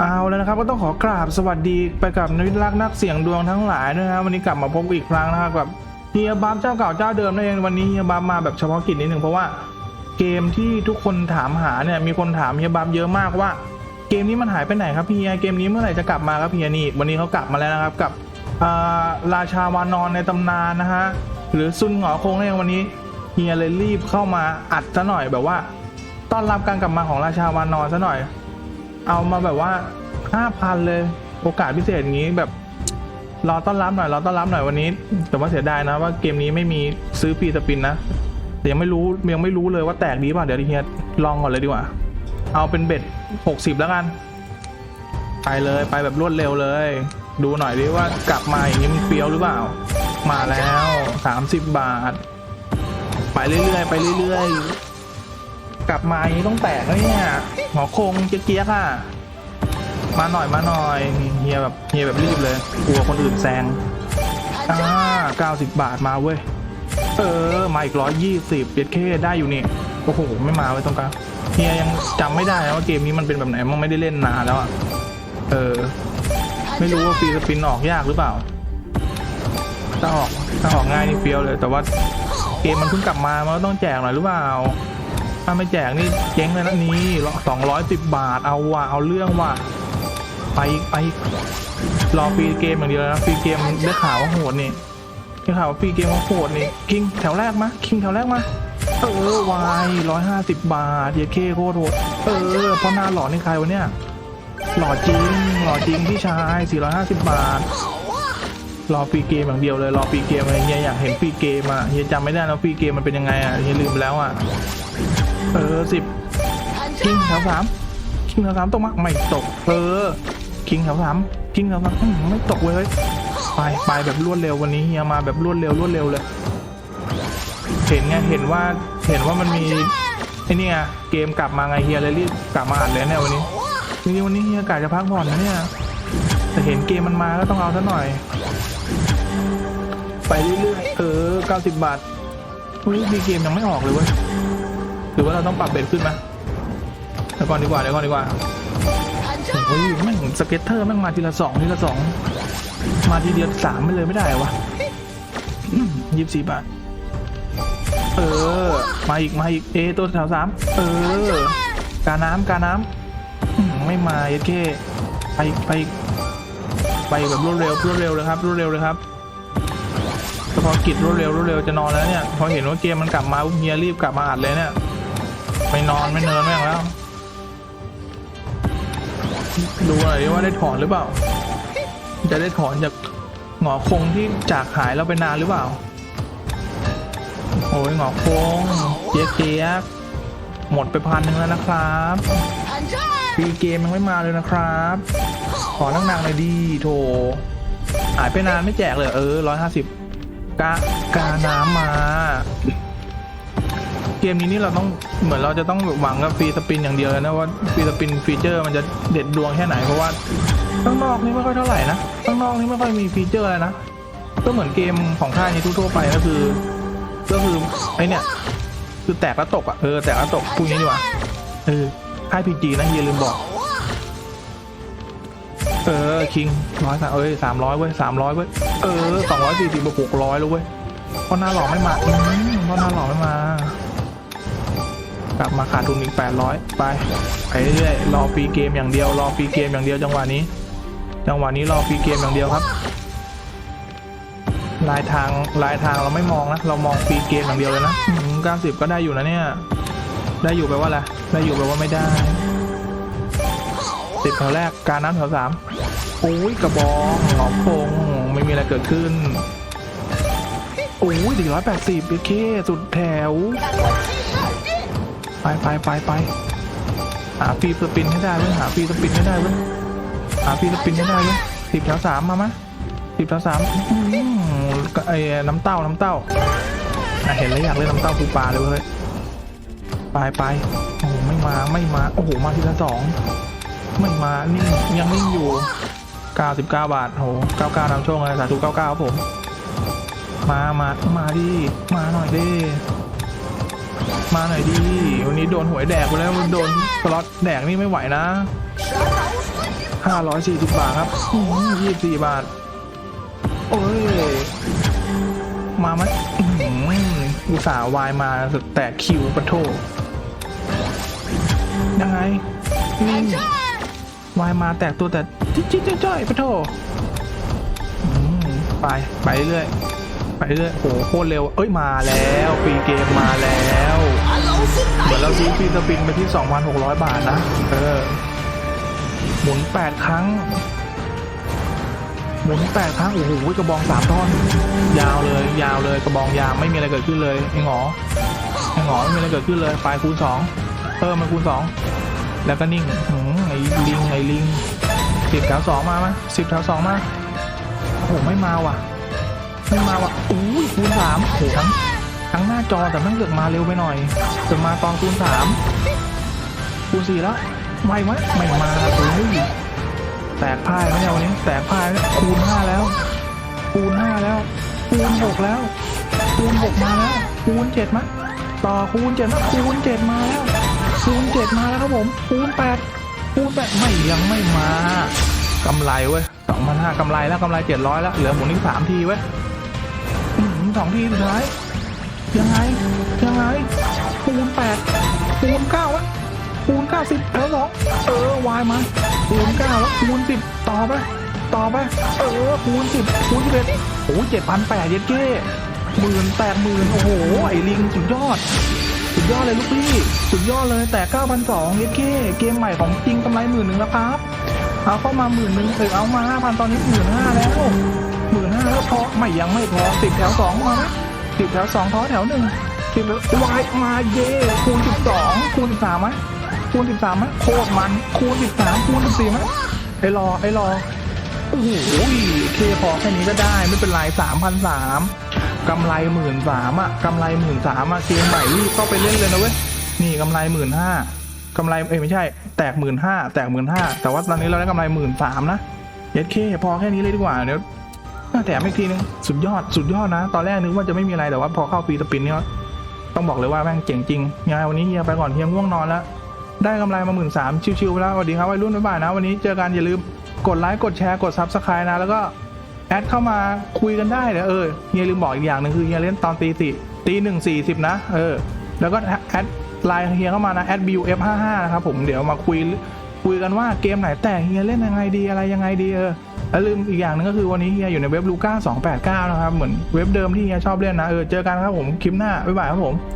เอาแล้วนะครับก็ต้องขอกราบสวัสดีไปกับนักรักนักเสียงดวงทั้งหลายด้วยนะครับวันนี้กลับมาพบอีกครั้งนะครับกับเฮียบัมเจ้าเก่าเจ้าเดิมนั่นเองวันนี้เฮียบัมมาแบบเฉพาะกิจนิดหนึ่งเพราะว่าเกมที่ทุกคนถามหาเนี่ยมีคนถามเฮียบัมเยอะมากว่าเกมนี้มันหายไปไหนครับเฮียเกมนี้เมื่อไหร่จะกลับมาครับเฮียนี่วันนี้เขากลับมาแล้วนะครับกับราชาวานอนในตำนานนะฮะหรือซุนหงอคงเนี่ยวันนี้เฮียเลยรีบเข้ามาอัดซะหน่อยแบบว่า ต้อนรับการกลับมาของราชาวานอนซะหน่อย เอามาแบบว่าห้าพันเลย โอกาสพิเศษอย่างนี้แบบรอต้อนรับหน่อยรอต้อนรับหน่อยวันนี้ แต่ว่าเสียดายนะว่าเกมนี้ไม่มีซื้อปีสปินนะแต่ยังไม่รู้ยังไม่รู้เลยว่าแตกดีป่ะเดี๋ยวเฮียลองก่อนเลยดีกว่า เอาเป็นเบ็ดหกสิบแล้วกัน ไปเลยไปแบบรวดเร็วเลย ดูหน่อยดิว่ากลับมาอย่างนี้มันเฟี้ยวหรือเปล่า มาแล้วสามสิบบาท ไปเรื่อยๆไปเรื่อยๆ กลับมาอย่างนี้ต้องแตกแล้วเนี่ยหมอคงเจี๊ยกๆอะ มาหน่อยมาหน่อยเฮียแบบเฮียแบบรีบเลย กลัวคนอื่นแซงอ่าเก้าสิบบาทมาเว้ย เออ มาอีกร้อยยี่สิบเบียดเคได้อยู่นี่ โอ้โห ไม่มาไว้ตรงกลางเฮียยังจำไม่ได้นะว่าเกมนี้มันเป็นแบบไหนมันไม่ได้เล่นนานแล้วอะ เออ ไม่รู้ว่าฟรีสปินออกยากหรือเปล่าถ้าออกถ้าออกง่ายนี่เฟี้ยวเลย แต่ว่าเกมมันเพิ่งกลับมา มันก็ต้องแจกหน่อยหรือเปล่า ถ้าไม่แจกนี่เจ๊งเลยนะนี่สองร้อยสิบบาทเอาว่ะเอาเรื่องว่ะไปไปอีกรอฟรีเกมอย่างเดียวนะฟรีเกมได้ข่าวว่าโหดนี่ได้ข่าวว่าฟรีเกมว่าโหดนี่คิงแถวแรกมาคิงแถวแรกมาเออวายร้อยห้าสิบบาทเยเคโคตรโหดเออเพราะหน้าหล่อนี่ใครวะเนี่ยหล่อจริงหล่อจริงพี่ชาย450บบาทรอฟรีเกมอย่างเดียวเลยรอฟรีเกมอะไรเฮียอยากเห็นฟรีเกมอะเฮียจำไม่ได้แล้วฟรีเกมมันเป็นยังไงอะเฮียลืมไปแล้วอะ เออสิบคิงแถวสามคิงแถวสามตกมาไม่ตก เออคิงแถวสามคิงแถวสามอื้อไม่ตกเว้ยไปไปแบบรวดเร็ววันนี้เฮียมาแบบรวดเร็วรวดเร็วเลยเห็นไงเห็นว่าเห็นว่ามันมีไอ้นี่ยเกมกลับมาไงเฮียเลยรีบกลับมาอ่านเลยเนี่ยวันนี้จริงๆวันนี้เฮียกะจะพักผ่อนนะเนี่ยแต่เห็นเกมมันมาก็ต้องเอาซะหน่อย ไปเรื่อยๆเออ90 บาทเฮ้ยมีเกมยังไม่ออกเลยเว้ย หรือว่าเราต้องปรับเบ็ดขึ้นไหมเดี๋ยวก่อนดีกว่าเดี๋ยวก่อนดีกว่าเฮ้ยแม่งสเก็ตเตอร์แม่งมาทีละสองทีละสองมาทีเดียวสามไม่เลยไม่ได้วะยี่สิบสี่บาทเออ มาอีกมาอีกเอตัวแถวสามเออ กาน้ำกาน้ำไม่มาเอเคไปไปไปแบบรวดเร็วรวดเร็วเลยครับรวดเร็วเลยครับเฉพาะกิจรวดเร็วรวดเร็วจะนอนแล้วเนี่ยพอเห็นว่าเกมมันกลับมาเฮียรีบกลับมาอัดเลยเนี่ย ไม่นอนไม่เนินแม่งแล้ว ดูหน่อยว่าได้ถอนหรือเปล่า จะได้ถอนจากหงอคงที่จากหายเราไปนานหรือเปล่า โอ้ยหงอคงเจ๊ยกเจ๊ยกหมดไปพันหนึ่งแล้วนะครับฟรีเกมยังไม่มาเลยนะครับ ขอนั่งนางๆหน่อยดีโถหายไปนานไม่แจกเลย เออร้อยห้าสิบกากาน้ำมา เกมนี้นี่เราต้องเหมือนเราจะต้องหวังกับฟรีสปินอย่างเดียวนะว่าฟรีสปินฟีเจอร์มันจะเด็ดดวงแค่ไหนเพราะว่าข้างนอกนี่ไม่ค่อยเท่าไหร่นะข้างนอกนี่ไม่ค่อยมีฟีเจอร์นะก็เหมือนเกมของค่ายนี้ทั่วไปก็คือ ก็คือไอเนี่ยคือแตกแล้วตกอะเออแตกแล้วตกพูดงี้ดีกว่าเออค่ายพีจีนะอย่าลืมบอก เออคิงร้อยสามเอ้ยสามร้อยเว้ยสามร้อยเว้ยเออสองร้อยสี่สิบหกร้อยแล้วเว้ยเพราะหน้าหล่อไม่มาเพราะหน้าหล่อไม่มา กลับมาขาดทุนอีกแปดร้อยไปไปเรื่อยๆรอฟรีเกมอย่างเดียวรอฟรีเกมอย่างเดียวจังหวะนี้ จังหวะนี้รอฟรีเกมอย่างเดียวครับลายทางลายทางเราไม่มองนะ เรามองฟรีเกมอย่างเดียวเลยนะเก้าสิบก็ได้อยู่นะเนี่ย ได้อยู่แปลว่าอะไรได้อยู่แปลว่าไม่ได้สิบแถวแรกการน้ำแถวสามโอ้ยกระบองหงอพงไม่มีอะไรเกิดขึ้นโอ้ยสี่ร้อยแปดสิบเคสุดแถว ไปไปไปไปหาฟีสปินให้ได้เว้ยหาฟีสปินให้ได้เว้ยหาฟีสปินให้ได้เว้ยสิบแถวสามมามะสิบแถวสามอื้อหือไอ้น้ำเต้าน้ำเต้าเห็นแล้วอยากเล่นน้ำเต้าปูปลาเลยเว้ยไปไปโอ้ไม่มาไม่มาโอ้โหมาทีละสองไม่มานิ่ยังนิ่อยู่เก้าสิบเก้าบาทโอ้โหเก้าเก้านำโชคเลยสาธุเก้าเก้าครับผมมามามาดิมาหน่อยดิมาหน่อยดี นี้โดนหวยแดกไปแล้วโดนสล็อตแดกนี่ไม่ไหวนะห้าร้อยสี่สิบบาทครับยี่สิบสี่บาท โอ้ย มาไหมอุตส่าห์วายมาแต่คิวปะโทยังไงนี่วายมาแตกตัวแต่จิ๊ดจ้อยปะโทไป ไปเรื่อย ไปเรื่อยโหโคตรเร็ว เอ้ยมาแล้วฟรีเกมมาแล้ว ซื้อฟีสปินไปที่ 2,600 บาทนะ เออ หมุน 8 ครั้ง หมุน 8 ครั้ง โอ้โหกระบอง3ท่อน ยาวเลย ยาวเลย กระบองยาวไม่มีอะไรเกิดขึ้นเลย ไอ้หงอไอ้หงอไม่มีอะไรเกิดขึ้นเลยไปคูณ 2 เพิ่มมาคูณ 2 แล้วก็นิ่งหืมไอ้ลิง ไอ้ลิงสิบแถวสองมาไหมสิบแถวสองมา โอ้โห ไม่มาว่ะ ไม่มาว่ะอุ้ยคูณสามโอ้โห ทั้งหน้าจอแต่ไม่งเลือกมาเร็วไปหน่อยเกิดมาตอนคูณสามคูณสี่แล้วไม่ไหมไม่มาโอยแตกพ่ายไหมเนี่ยวันนี้แตกพ่ายคูณห้าแล้ว คูณห้าแล้ว คูณหกแล้ว คูณหกมาแล้ว คูณเจ็ดมะต่อคูณเจ็ดมะคูณเจ็ดมาแล้ว คูณเจ็ดมาแล้วครับผม คูณแปดคูณแปดไม่ยังไม่มากำไรเว้ยสองพันห้ากำไรแล้วกำไรเจ็ดร้อยแล้วเหลือหมุนอีกสามทีเว้ยอือสองทีสุดท้าย ยังไงยังไงคูณแปดคูณเก้าวะคูณเก้าสิบแล้วสองเออวายมาคูณเก้าแล้วคูณสิบต่อไปต่อไปเออคูณสิบคูณสิบเอ็ดโอ้เจ็ดพันแปดเย็ดเก้หมื่นแปดหมื่นโอ้โหไอ้ลิงสุดยอด สุดยอดเลยลูกพี่สุดยอดเลยแต่เก้าพันสองเย็ดเก้เกมใหม่ของจริงกำไรหมื่นหนึ่งแล้วครับเอาเข้ามาหมื่นหนึ่งเออเอามาห้าพันตอนนี้หมื่นห้าแล้วหมื่นห้าแล้วพอไม่ยังไม่พอสิบแถวสองมาไหม สิบแถวสองท้อแถวหนึ่งสิบวายมาเย่คูณสิบสองคูณสิบสามไหมคูณสิบสามไหมโคตรมันคูณสิบสามคูณสิบสี่ไหมไอ้รอไอ้รอโอ้โหเคพอแค่นี้ก็ได้ไม่เป็นไรสามพันสามกำไรหมื่นสามอะกำไรหมื่นสามอะเกมใหม่รีบเข้าไปเล่นเลยนะเว้ยนี่กำไรหมื่นห้ากำไรเอ้ยไม่ใช่ แตกหมื่นห้าแตกหมื่นห้าแต่ว่าตอนนี้เราได้กำไรหมื่นสามนะเย็ดเคพอแค่นี้เลยดีกว่าเดี๋ยว แต่อีกทีนึงสุดยอดสุดยอดนะ ตอนแรกนึกว่าจะไม่มีอะไรแต่ว่าพอเข้าฟรีสปินเนี่ยต้องบอกเลยว่าแม่งเจ๋งจริงยังไงวันนี้เฮียไปก่อนเฮียง่วงนอนแล้ว ได้กำไรมาหมื่นสามชิวๆแล้วสวัสดีครับวัยรุ่นบ๊ายบายนะ วันนี้เจอกันอย่าลืมกดไลค์กดแชร์กดซับสไครต์นะ แล้วก็แอดเข้ามาคุยกันได้เดี๋ยวเออเฮียลืมบอกอีกอย่างหนึ่งคือเฮียเล่นตอนตีสี่ตีหนึ่งสี่สิบนะเออแล้วก็แอดไลน์เฮียเข้ามานะแอดบิวเอฟห้าห้านะครับผมเดี๋ยวมาคุยคุยกันว่าเกมไหนแต่เฮียเล่นยังไงดีอะไรยังไงดีเออ แล้วลืมอีกอย่างหนึงก็คือวันนี้เฮียอยู่ในเว็บลูก้า289 นะครับ เหมือนเว็บเดิมที่เฮียชอบเล่นนะ เออ เจอกันครับผม คลิปหน้า บ๊ายบายครับผม